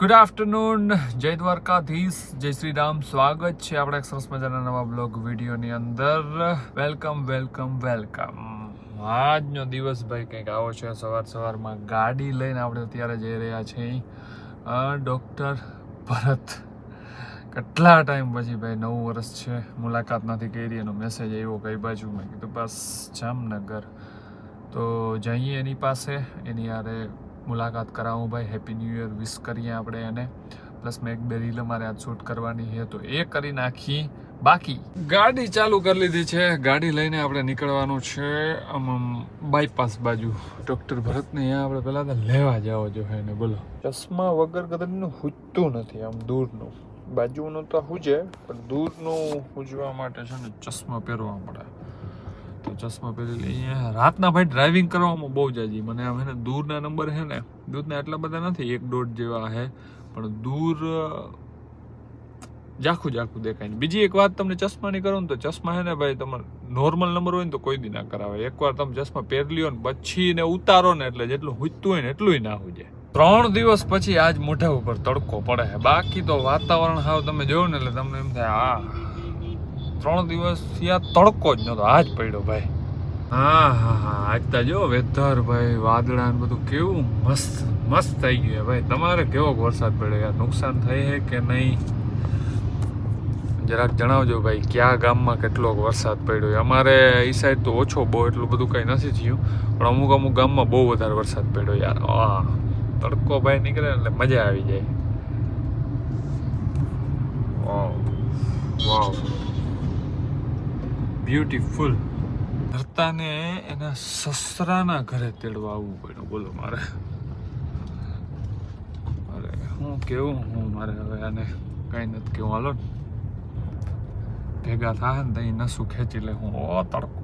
Good afternoon જય દ્વારકાધીશ. જય શ્રી રામ સ્વાગત છે આપણા સરસ મજાના નવા બ્લોગ વિડીયોની અંદર. વેલકમ વેલકમ વેલકમ આજનો દિવસ ભાઈ કંઈક આવો છે. સવાર સવારમાં ગાડી લઈને આપણે અત્યારે જઈ રહ્યા છીએ. ડૉક્ટર ભરત. કેટલા ટાઈમ પછી ભાઈ નવું વર્ષ છે. મુલાકાત નથી કરી, એનો મેસેજ આવ્યો કઈ બાજુ. મેં કીધું, બસ જામનગર. તો જઈએ એની પાસે. એની યારે મુલાકાત કરાવું ભાઈ હેપી ન્યૂ યર વિશ કરીએ આપણે એને. પ્લસ મેં એક બે રીલ અમારે આજ શૂટ કરવાની છે, તો એ કરી નાખી. બાકી ગાડી ચાલુ કરી લીધી છે. ગાડી લઈને આપણે નીકળવાનું છે, આમ બાયપાસ બાજુ. ડૉક્ટર ભરતને અહીંયા આપણે પહેલાં તો લેવા જાવ જો એને બોલો. ચશ્મા વગર કદાચનું હુજતું નથી, આમ દૂરનું. બાજુનું તો હુજે, પણ દૂરનું હુજવા માટે છે ને ચશ્મા પહેરવા પડે. ચશ્મા પહેરી લઈએ. રાતના ભાઈ ડ્રાઇવિંગ કરવામાં બહુ જાજી મને આમ હે દૂરના નંબર છે ને દૂરના એટલા બધા નથી, એક દોઢ જેવા છે પણ દૂર જાખું જાખું દેખાય છે. બીજી એક વાત તમને ચશ્માની કરો ને તો ચશ્મા છે ને ભાઈ તમારે નોર્મલ નંબર હોય ને તો કોઈ દી ના કરાવે. એકવાર તમે ચશ્મા પહેરી લ્યો ને, પછી ને ઉતારો ને એટલે જેટલું હુજતું હોય ને એટલું ના હોય ત્રણ દિવસ પછી આજ મોઢા ઉપર તડકો પડે બાકી તો વાતાવરણ હાવ તમે જોયો ને એટલે તમને એમ થાય આ ત્રણ દિવસ આ તડકો જ નતો આજ પડ્યો ભાઈ. હા હા હા. આજ તો જો વેધર ભાઈ, વાદળા બધું કેવું મસ્ત મસ્ત થઈ ગયું ભાઈ. તમારે કેવો વરસાદ પડ્યો? યાર, નુકસાન થઈ છે કે નહીં? જરાક જણાવજો ભાઈ, કયા ગામમાં કેટલો વરસાદ પડ્યો અમારે એ સાઈડ તો ઓછો બહુ એટલું બધું કંઈ નથી થયું, પણ અમુક અમુક ગામમાં બહુ વધારે વરસાદ પડ્યો યાર. હા તડકો ભાઈ નીકળે એટલે મજા આવી જાય. વાવ વાવ. બ્યુટીફુલ. ધરતાને એના સસરાના ઘરે તેડવા આવવું પડ્યું. બોલો મારે. અરે હું કેવું? હું મારે હવે આને કઈ નથી કેવું. હાલો ભેગા થાય ને તઈ નસું ખેંચી લે. હું ઓ તડકો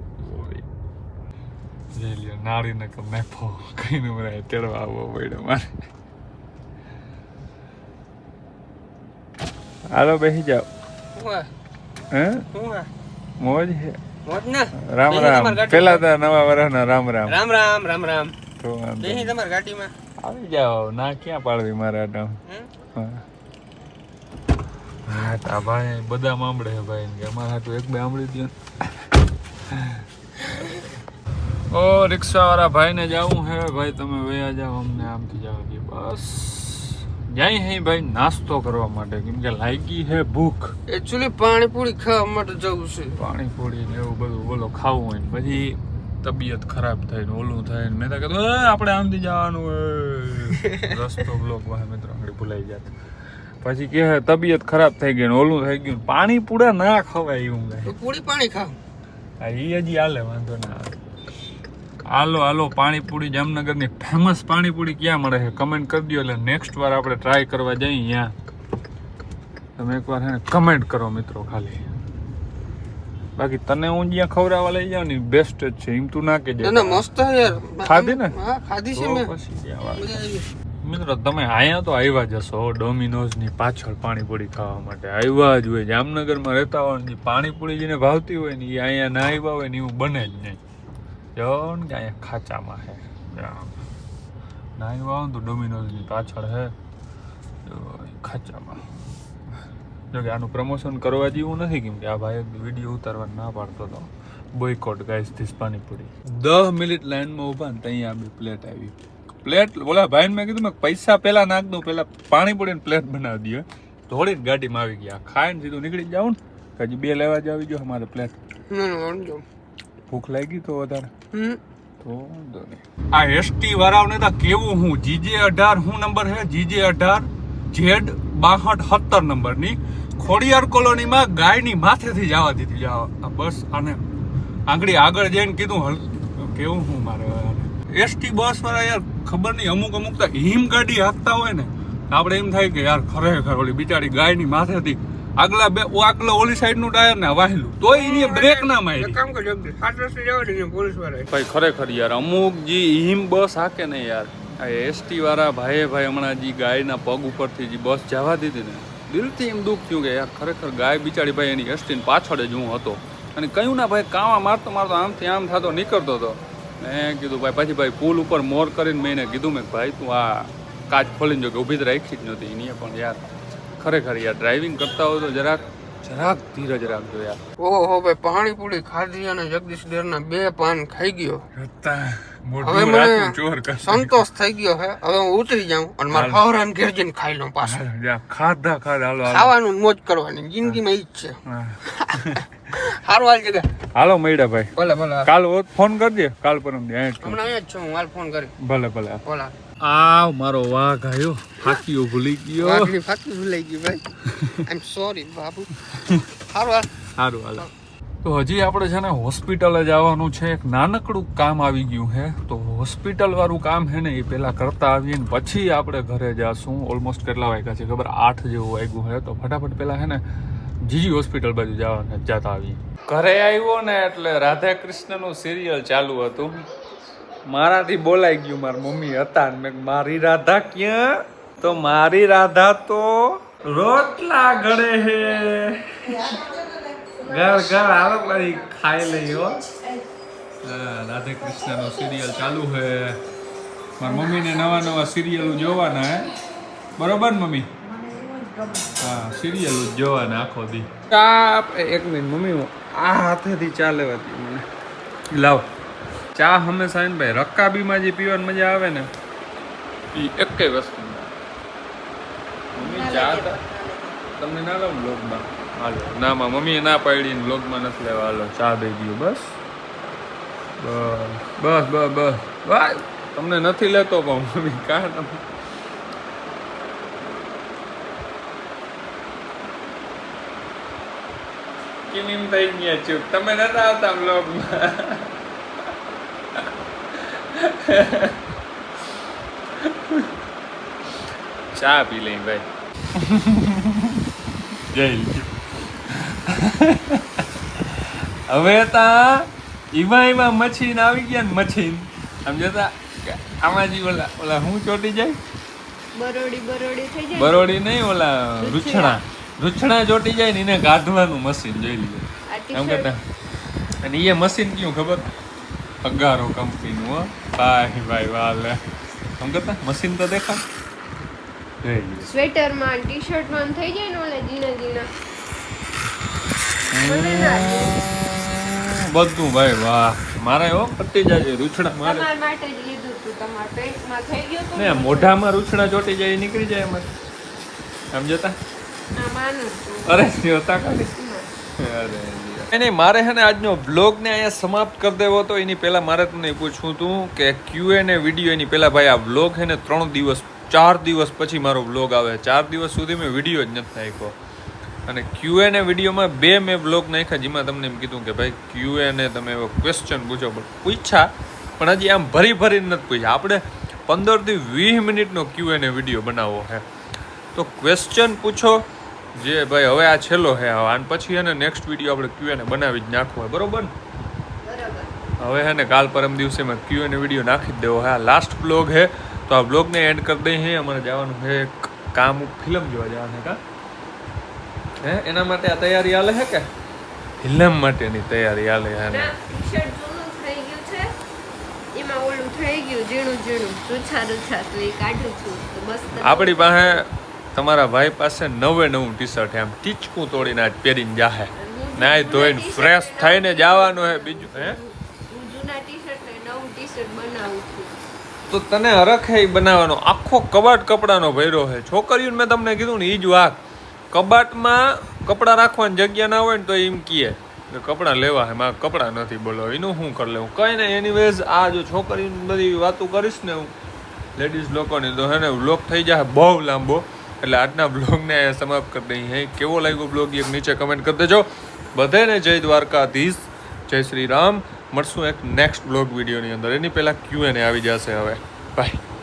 જઈ લ્યો નાળીને કે મેફો કઈને મને તેડવા આવવો પડ્યો મારે. હાલો બેસી જાઓ. હે? મોજ રામ રામ. પેલા તો નવા વર્ષના રામ રામ. રામ રામ રામ રામ. તો બેહી. તમારી ગાડીમાં. આવી જાઓ. ના ક્યાં પાડવી મારા આટમ હા? તા ભાઈ બધા આંબળે હે ભાઈ. કે અમારા હાટું એક બે આંબળી દો ઓ રિક્ષા વાળા ભાઈને જવું હે. ભાઈ તમે વયા જાઓ અમને આમથી જાવ બસ. જાય હે ભાઈ નાસ્તો કરવા માટે. કેમ કે લાગી હે ભૂખ. એકચ્યુઅલી પાણીપુરી ખાવા માટે જવું છે. પાણીપુરી ને એવું બધું બોલો ખાવું હોય ને પછી તબિયત ખરાબ થાય ને ઓલું થાય ને મેં તો કીધું "એ, આપણે આમથી જવાનું એ." રસ્તો બ્લોક વાહ મિત્રો આપણે ભૂલાઈ જાત પછી કે તબિયત ખરાબ થઈ ગઈ ને ઓલું થઈ ગયું પાણી પૂરા ના ખવાય એવું પૂરી પાણી ખાવ હા એ હજી હાલે વાંધો ના આવે. હાલો હાલો પાણીપુરી જામનગરની ફેમસ પાણીપુરી ક્યાં મળે છે? કમેન્ટ કરી દો એટલે નેક્સ્ટ વાર આપણે ટ્રાય કરવા જઈએ ત્યાં તમે એકવાર હે કમેન્ટ કરો મિત્રો ખાલી. બાકી તને હું જ્યાં ખવડાવવા લઈ જાઉં ને બેસ્ટ જ છે એમ તું ના કે ના મસ્ત યાર. ખાધી ને? હા ખાધી છે મેં. મિત્રો તમે અહીંયા તો આવ્યા જ હશો ડોમિનોઝની પાછળ પાણીપુરી ખાવા માટે. આવ્યા જ હોય જામનગરમાં રહેતા હોય ને પાણીપુરી જેને ભાવતી હોય ને એ અહીંયા ના આવ્યા હોય ને એવું બને જ નહીં. જો ને કે અહીંયા ખાચામાં હે. આમ. ના આવ્યા હોય ને તો ડોમિનોઝની પાછળ હે. ખાચામાં. જો આનું પ્રમોશન કરવા જેવું નથી કેમ કે આ ભાઈ વીડિયો ઉતારવા ના પાડતો હતો બોયકોટ ગાઈસ ધીસ પાણીપુરી દસ મિનિટ લાઈનમાં ઊભા ને ત્યાં આપણી પ્લેટ આવી. પ્લેટ ઓલા ભાઈને મેં કીધું, મેં પૈસા પહેલાં નાખ દઉં, પહેલાં પાણીપુરી પ્લેટ બનાવી દઈએ. ધોળી ગાડીમાં આવી ગયા. ખાઈને સીધું નીકળી જાઉં ને હજી બે લેવા જ આવી જો અમારે પ્લેટ ભૂખ લાગી તો વધારે. આ એસટી વાળાઓને તો કેવું હું? જીજે અઢાર હું નંબર છે જીજે અઢાર ઝેડ બાસઠ સત્તર નંબરની ખોડિયાર કોલોનીમાં ગાયની માથેથી જવા દીધી. જાવ આ બસ અને આંગળી આગળ જઈને કીધું હલ કેવું હું મારે એસટી બસ વાળા યાર ખબર નહીં અમુક અમુક તો હિમ ગાડી હાંકતા હોય ને. આપણે એમ થાય કે યાર ખરેખર ઓલી બિચારી ગાયની માથેથી આગલા બે આગલા ઓલી સાઈડનું ટાયર ને વાહેલું. તો એની બ્રેક ના મારી. એક કામ કરજો સાત રસ્તે જવા દેજો પોલીસવાળા. ભાઈ ખરેખર યાર અમુક જે હિમ બસ હાકે ને યાર. આ એસટી વાળા ભાઈએ ભાઈ હમણાં જે ગાયના પગ ઉપરથી જે બસ જવા દીધી ને દિલથી એમ દુઃખ થયું કે યાર ખરેખર ગાય બિચારી ભાઈ એની એસટી પાછળ જ હું હતો. અને કયું ના ભાઈ કાવા મારતો મારતો આમથી આમ થતો નીકળતો હતો મેં કીધું ભાઈ પછી ભાઈ પુલ ઉપર મોર કરીને મેં એને કીધું મેં ભાઈ તું આ કાચ ખોલીને જો કે ઊભી જ રાખી જ નહોતી. એની પણ યાર ખરેખર યાર ડ્રાઇવિંગ કરતા હોય તો જરાક જરાક ધીરજ રાખજો યાર. ઓહો ભાઈ પાણીપુરી ખાધી અને જગદીશ ડેરના બે પાન ખાઈ ગયો. હવે મને સંતોષ થઈ ગયો હે. હવે હું ઉતરી જાઉં અને મારા હવરાન ઘેર જઈને ખાઈ લઉં પાછું. ખાધા ખાધા ખાવાનું મોજ કરવાની જિંદગીમાં ઈ જ છે. હારું સારું હાલ જગ્યા હાલો મૈડા ભાઈ. ભલે ભલે કાલ ફોન કરજે. કાલ પરમ દે હમણાં અહીંયા જ છું હું હાલ ફોન કરી. ભલે ભલે બોલા આ મારો વાઘ આવ્યો ફાકીઓ ભૂલી ગયો. વાઘની ફાકી ભૂલાઈ ગઈ ભાઈ. આઈ એમ સોરી બાબુ. સારું હાલ. સારું હાલો. તો હજી આપણે છે ને હોસ્પિટલ જ આવવાનું છે. એક નાનકડું કામ આવી ગયું છે. તો હોસ્પિટલ વાળું કામ છે ને એ પહેલાં કરતા આવીએ ને પછી આપણે ઘરે જાશું. ઓલમોસ્ટ કેટલા વાગ્યા છે ખબર? આઠ જેવું વાગ્યું છે. તો ફટાફટ પહેલાં છે ને જીજી હોસ્પિટલ બાજુ જવાના જતા આવીએ. ઘરે આવ્યો ને એટલે રાધા કૃષ્ણનું સિરિયલ ચાલુ હતું. મારાથી બોલાઈ ગયું મારા મમ્મી હતા ને મેં મારી રાધા ક્યાં? તો મારી રાધા તો રોટલા ઘડે હે. ઘર ઘર આવો પછી ખાઈ લઈ હો. રાધે કૃષ્ણ નો સિરિયલ ચાલુ હે. મારી મમ્મીને નવા નવા સિરિયલ જોવાના હે. બરોબર મમ્મી? હા સિરિયલ જોવાના આખો દી. ચા એક મિનિટ મમ્મી આ હાથેથી ચા લેવાતી મને. લાવ. ચા હંમેશા ને ભાઈ રકાબીમાં જે પીવાની મજા આવે ને એ એકેય વસ્તુ મમ્મી ચા તમને ના લઉં બ્લોગમાં હાલો. ના માં મમ્મીએ ના પાડી ને બ્લોગમાં નથી લેવા. હાલો ચા દઈ ગયું બસ. બસ બસ બસ બસ. તમને નથી લેતો પણ મમ્મી કા તમે? કેમ એમ થઈ ગયા ચૂપ? તમે નતા આવતા બ્લોગમાં ચા પી લઈ ભાઈ હવે તા ઈમાં ઈમાં મછીન આવી ગયા ને મછીન આમ જતા આમાં જી ઓલા ઓલા હું ચોટી જાય? બરોડી બરોડી થઈ જાય બરોડી નહીં ઓલા રૂછણા રૂછણા ચોટી જાય ને એને ગાઢવાનું મશીન જોઈ લીધું. આ એમ કરતા. અને એ મશીન કયું ખબર? અગારો કંપનીનું હો. ભાઈ ભાઈ વાલે. આમ કરતા મશીન તો દેખા સ્વેટરમાં ટી શર્ટમાં થઈ જાય ને ઓલા ઝીણા મને બધું ભાઈ વાહ. મારે હો પટી જાય રૂછડા મારે. તમારા માટે જ લીધું હતું તમારા પેન્ટમાં થઈ ગયું હતું ને મોઢામાં રૂછડા ચોટી જાય એ નીકળી જાય એમાં. આમ જતા આ માનું છું. અરે જોતા ખાલી. અરે નહીં મારે છે ને આજનો બ્લોગને અહીંયા સમાપ્ત કરી દેવો તો એની પહેલાં મારે તમને પૂછવું હતું કે ક્યુએ ને વીડિયો એની પહેલાં ભાઈ આ બ્લોગ છે ને ત્રણ દિવસ, ચાર દિવસ પછી મારો બ્લોગ આવે. ચાર દિવસ સુધી મેં વીડિયો જ નથી નાખ્યો. અને ક્યુએ ને વિડીયોમાં બે મેં બ્લોગ નાખ્યા, જેમાં તમને એમ કીધું કે ભાઈ ક્યુએ ને તમે એવો ક્વેશ્ચન પૂછો. પણ પૂછ્યા, પણ હજી આમ ભરી ભરીને નથી પૂછ્યા. આપણે પંદરથી વીસ મિનિટનો ક્યુએ ને વીડિયો બનાવવો છે. તો ક્વેશ્ચન પૂછો જે ભાઈ હવે આ છેલ્લો હે હવે અને પછી એને નેક્સ્ટ વીડિયો આપણે ક્યુ એને બનાવી જ નાખવો હોય બરોબર હવે હે ને કાલ પરમ દિવસે મેં ક્યુએને વીડિયો નાખી જ દેવો હે. આ લાસ્ટ બ્લોગ હે તો આ બ્લોગને એન્ડ કરી દઈએ હે. અમારે જવાનું છે કામ ફિલ્મ જોવા જવાનું છે કા? હે એના માટે આ તૈયારી હાલે હે કે? ફિલ્મ માટેની તૈયારી હાલે હે થઈ ગયું છે. એમાં ઓલું થઈ ગયું ઝીણું ઝીણું. રૂછા રૂછા તો એ કાઢું છું. તો મસ્ત. આપણી પાસે તમારા ભાઈ પાસે નવે નવું ટી શર્ટ એમ. ટીચકું તોડીને આજ પહેરીને જાહે નાય ધોઈને ફ્રેશ થઈને જવાનું હે બીજું હે? ને તો તને હરખ બનાવવાનો. આખો કબાટ કપડાનો ભર્યો છે છોકરીઓને મેં તમને કીધું ને એ જ વાત કબાટમાં કપડાં રાખવાની જગ્યા ના હોય ને તો એમ કહે કે કપડાં લેવા હે. મારે કપડાં નથી બોલો એનું શું કરી લેવું? કંઈ નહીં એનીવેઝ આ જો છોકરીની બધી વાતો કરીશ ને હું. લેડીઝ લોકોની તો હે ને બ્લોગ થઈ જાય બહુ લાંબો. એટલે આજના બ્લોગને સમાપ્ત કરી દઈએ. હે, કેવો લાગ્યો બ્લોગ એક નીચે કમેન્ટ કરી દેજો. બધાને જય દ્વારકાધીશ. જય શ્રી રામ. મળશું એક નેક્સ્ટ બ્લોગ વિડીયોની અંદર. એની પહેલાં ક્યુ એને આવી જશે હવે. બાય